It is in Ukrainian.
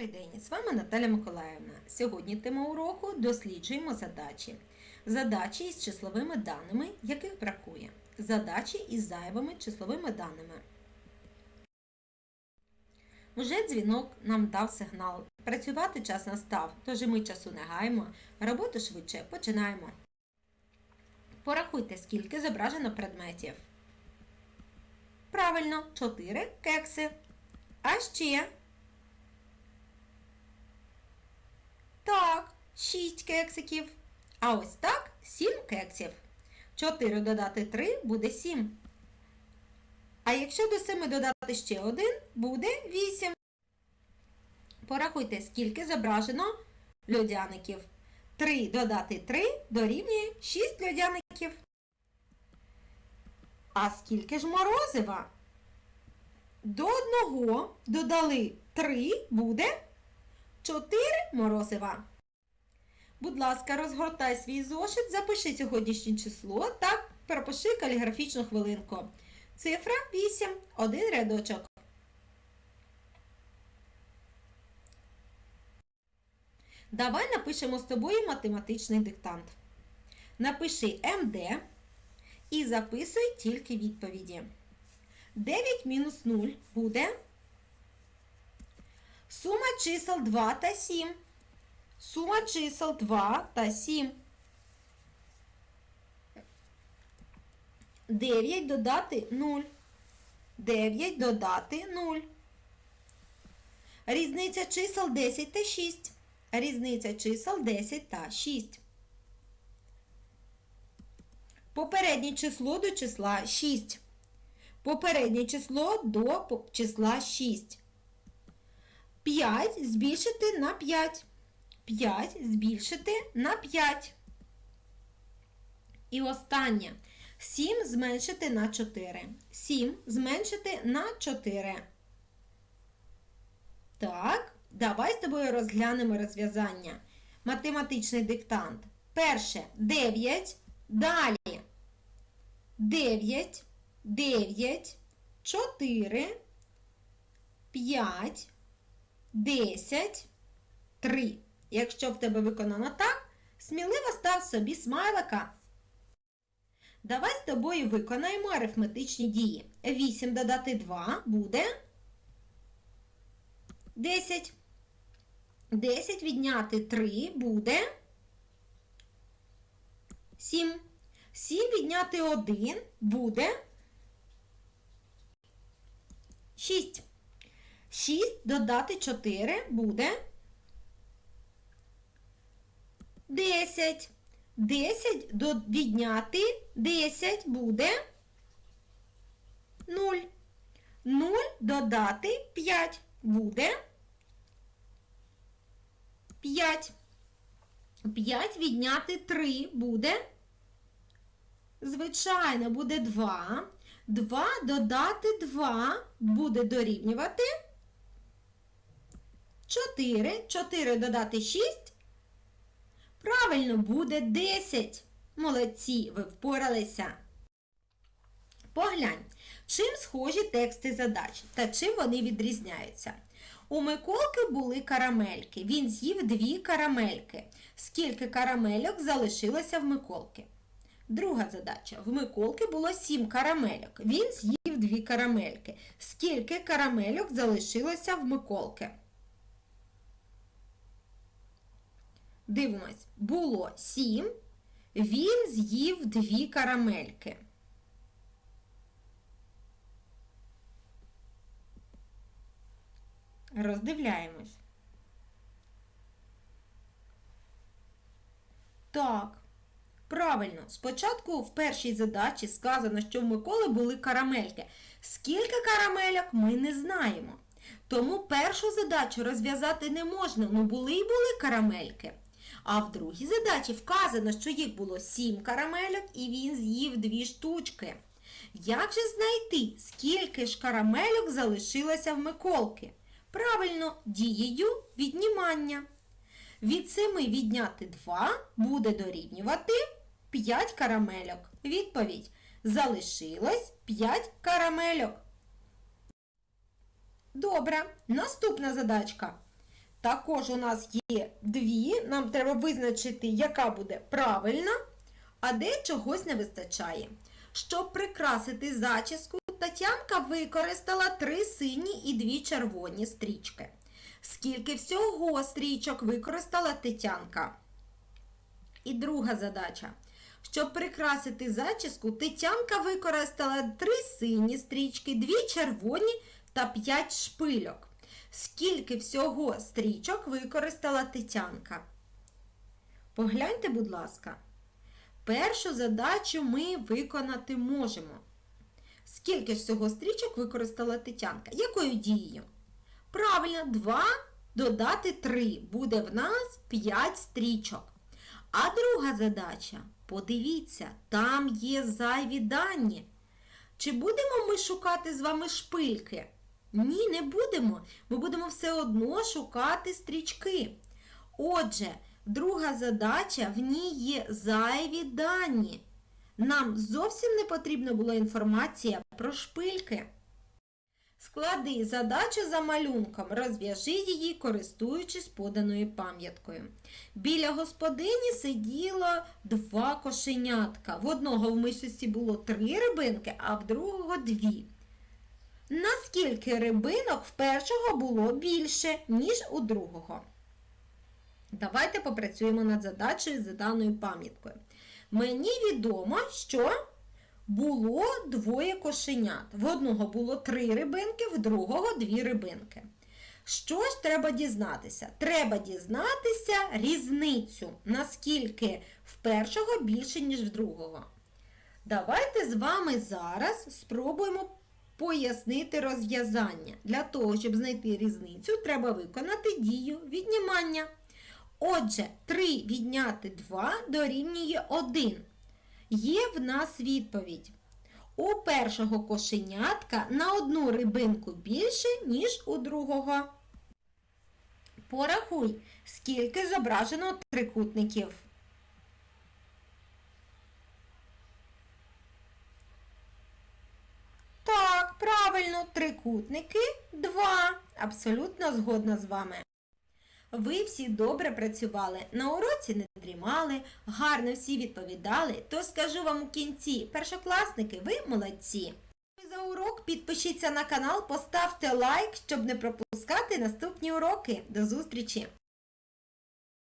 Добрий день, з вами Наталя Миколаївна. Сьогодні тема уроку досліджуємо задачі. Задачі із числовими даними, яких бракує. Задачі із зайвими числовими даними. Уже дзвінок нам дав сигнал. Працювати час настав, тож ми часу не гаємо. Роботу швидше починаємо. Порахуйте, скільки зображено предметів. Правильно, 4 кекси. А ще Так, 6 кексиків. А ось так 7 кексів. 4 додати 3 буде 7. А якщо до 7 додати ще 1, буде 8. Порахуйте, скільки зображено льодяників. 3 додати 3 дорівнює 6 льодяників. А скільки ж морозива? До одного додали 3 буде 4 морозива. Будь ласка, розгортай свій зошит, запиши сьогоднішнє число та пропиши каліграфічну хвилинку. Цифра 8, один рядочок. Давай напишемо з тобою математичний диктант. Напиши МД і записуй тільки відповіді. 9 мінус 0 буде Сума чисел 2 та 7. Сума чисел 2 та 7. 9 додати 0. 9 додати 0. Різниця чисел 10 та 6. Різниця чисел 10 та 6. Попереднє число до числа 6. Попереднє число до числа 6. 5 збільшити на 5. 5 збільшити на 5. І останнє. 7 зменшити на 4. 7 зменшити на 4. Так, давай з тобою розглянемо розв'язання. Математичний диктант. Перше 9. Далі 9, 9, 4, 5. 10, 3. Якщо в тебе виконано так, сміливо став собі смайлика. Давай з тобою виконаємо арифметичні дії. 8 додати 2 буде 10. 10 відняти 3 буде 7. 7 відняти 1 буде 6. 6 додати 4 буде 10. 10 до відняти 10 буде 0. 0 додати 5 буде 5. 5 відняти 3 буде, звичайно, буде 2. 2 додати 2 буде дорівнювати 4. 4 додати 6. Правильно, буде 10. Молодці, ви впоралися. Поглянь, чим схожі тексти задач та чим вони відрізняються. У Миколки були карамельки. Він з'їв дві карамельки. Скільки карамельок залишилося в Миколки? Друга задача. В Миколки було сім карамельок. Він з'їв дві карамельки. Скільки карамельок залишилося в Миколки? Дивимось, було сім, він з'їв дві карамельки. Роздивляємось. Так, правильно, спочатку в першій задачі сказано, що в Миколи були карамельки. Скільки карамельок ми не знаємо. Тому першу задачу розв'язати не можна, ну були і були карамельки. А в другій задачі вказано, що їх було 7 карамельок і він з'їв дві штучки. Як же знайти, скільки ж карамельок залишилося в Миколки? Правильно, дією віднімання. Від 7 відняти 2 буде дорівнювати 5 карамельок. Відповідь. Залишилось 5 карамельок. Добре, наступна задачка. Також у нас є дві. Нам треба визначити, яка буде правильна, а де чогось не вистачає. Щоб прикрасити зачіску, Тетянка використала три сині і дві червоні стрічки. Скільки всього стрічок використала Тетянка? І друга задача. Щоб прикрасити зачіску, Тетянка використала три сині стрічки, дві червоні та п'ять шпильок. Скільки всього стрічок використала Тетянка? Погляньте, будь ласка. Першу задачу ми виконати можемо. Скільки ж всього стрічок використала Тетянка? Якою дією? Правильно, 2 додати 3. Буде в нас 5 стрічок. А друга задача, подивіться, там є зайві дані. Чи будемо ми шукати з вами шпильки? Ні, не будемо. Ми будемо все одно шукати стрічки. Отже, друга задача, в ній є зайві дані. Нам зовсім не потрібна була інформація про шпильки. Склади задачу за малюнком, розв'яжи її, користуючись поданою пам'яткою. Біля господині сиділо два кошенятка. В одного в мишці було три рибинки, а в другого дві. Наскільки рибинок в першого було більше, ніж у другого? Давайте попрацюємо над задачею за даною пам'яткою. Мені відомо, що було двоє кошенят. В одного було три рибинки, в другого дві рибинки. Що ж треба дізнатися? Треба дізнатися різницю, наскільки в першого більше, ніж в другого. Давайте з вами зараз спробуємо пояснити розв'язання. Для того, щоб знайти різницю, треба виконати дію віднімання. Отже, 3 відняти 2 дорівнює 1. Є в нас відповідь. У першого кошенятка на одну рибинку більше, ніж у другого. Порахуй, скільки зображено трикутників. Так, правильно, трикутники 2. Абсолютно згодна з вами. Ви всі добре працювали, на уроці не дрімали, гарно всі відповідали, то скажу вам у кінці, першокласники, ви молодці. За урок підпишіться на канал, поставте лайк, щоб не пропускати наступні уроки. До зустрічі!